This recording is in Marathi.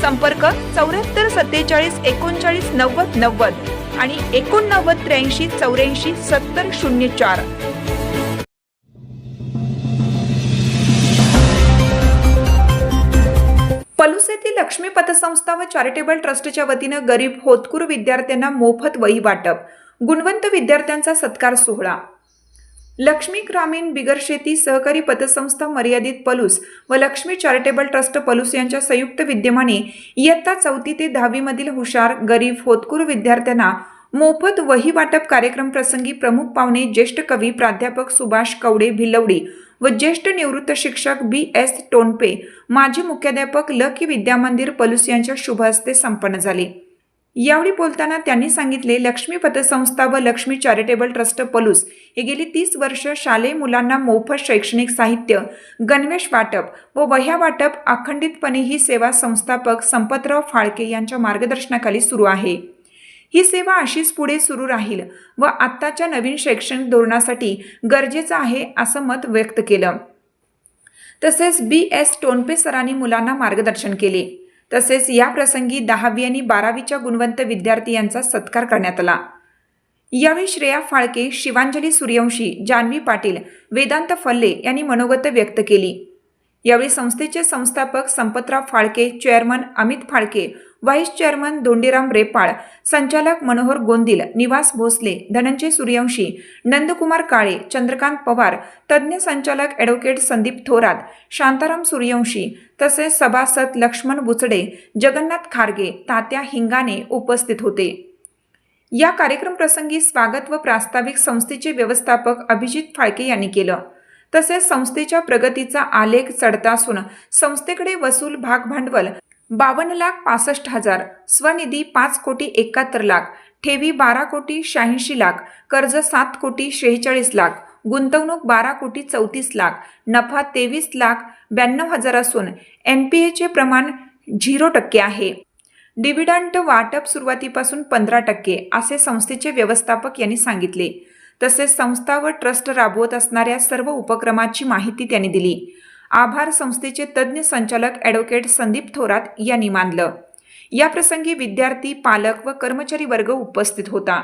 संपर्क चौऱ्याहत्तर सत्तेचाळीस एकोणचाळीस नव्वद नव्वद आणि एकोणनव्वद त्र्याऐंशी चौऱ्याऐंशी सत्तर शून्य चार. पलूस येथील लक्ष्मी पतसंस्था व चॅरिटेबल ट्रस्टच्या वतीनं गरीब होतकूर विद्यार्थ्यांना मोफत वही वाटप. गुणवंत विद्यार्थ्यांचा सत्कार सोहळा. लक्ष्मी ग्रामीण बिगर शेती सहकारी पतसंस्था मर्यादित पलूस व लक्ष्मी चॅरिटेबल ट्रस्ट पलूस यांच्या संयुक्त विद्यमाने इयत्ता चौथी ते दहावीमधील हुशार गरीब होतकूर विद्यार्थ्यांना मोफत वही वाटप कार्यक्रम प्रसंगी प्रमुख पाहुणे ज्येष्ठ कवी प्राध्यापक सुभाष कवडे भिलवडी व ज्येष्ठ निवृत्त शिक्षक बी एस टोनपे माजी मुख्याध्यापक लकी विद्यामंदिर पलूस यांच्या शुभ हस्ते संपन्न झाले. यावेळी बोलताना त्यांनी सांगितले लक्ष्मी पतसंस्था व लक्ष्मी चॅरिटेबल ट्रस्ट पलूस हे गेली तीस वर्ष शालेय मुलांना मोफत शैक्षणिक साहित्य गणवेश वाटप व वह्या वाटप अखंडितपणे ही सेवा संस्थापक संपतराव फाळके यांच्या मार्गदर्शनाखाली सुरू आहे. ही सेवा अशीच पुढे सुरू राहील व आत्ताच्या नवीन शैक्षणिक धोरणासाठी गरजेचं आहे असं मत व्यक्त केलं. तसेच बी एस टोनपे सरांनी मुलांना मार्गदर्शन केले. तसेच या प्रसंगी दहावी आणि बारावीच्या गुणवंत विद्यार्थी यांचा सत्कार करण्यात आला. यावेळी श्रेया फाळके शिवांजली सूर्यवंशी जान्हवी पाटील वेदांत फल्ले यांनी मनोगत व्यक्त केली. यावेळी संस्थेचे संस्थापक Sampatrao Phalke chairman Amit Phalke vice chairman Dondiram Repal संचालक मनोहर गोंदिल निवास भोसले धनंजय सूर्यवंशी नंदकुमार काळे चंद्रकांत पवार तज्ज्ञ संचालक ॲडव्होकेट संदीप थोरात शांताराम सूर्यवंशी तसेच सभासद लक्ष्मण बुचडे जगन्नाथ खारगे तात्या हिंगाने उपस्थित होते. या कार्यक्रम प्रसंगी स्वागत व प्रास्ताविक संस्थेचे व्यवस्थापक अभिजित फाळके यांनी केलं. तसेच संस्थेच्या प्रगतीचा आलेख चढता असून संस्थेकडे वसूल भाग भांडवल बावन्न लाख पासष्ट हजार. स्वनिधी पाच कोटी एकाहत्तर लाख. ठेवी बारा कोटी शहाऐंशी लाख. कर्ज सात कोटी शेहेचाळीस लाख. गुंतवणूक बारा कोटी चौतीस लाख. नफा तेवीस लाख ब्याण्णव हजार असून एन पी एचे प्रमाण झिरो टक्के आहे. डिव्हिडंट वाटप सुरुवातीपासून पंधरा टक्के असे संस्थेचे व्यवस्थापक यांनी सांगितले. तसेच संस्था व ट्रस्ट राबवत असणाऱ्या सर्व उपक्रमाची माहिती त्यांनी दिली. आभार संस्थेचे तज्ज्ञ संचालक ॲडव्होकेट संदीप थोरात यांनी मानलं. याप्रसंगी विद्यार्थी पालक व कर्मचारी वर्ग उपस्थित होता.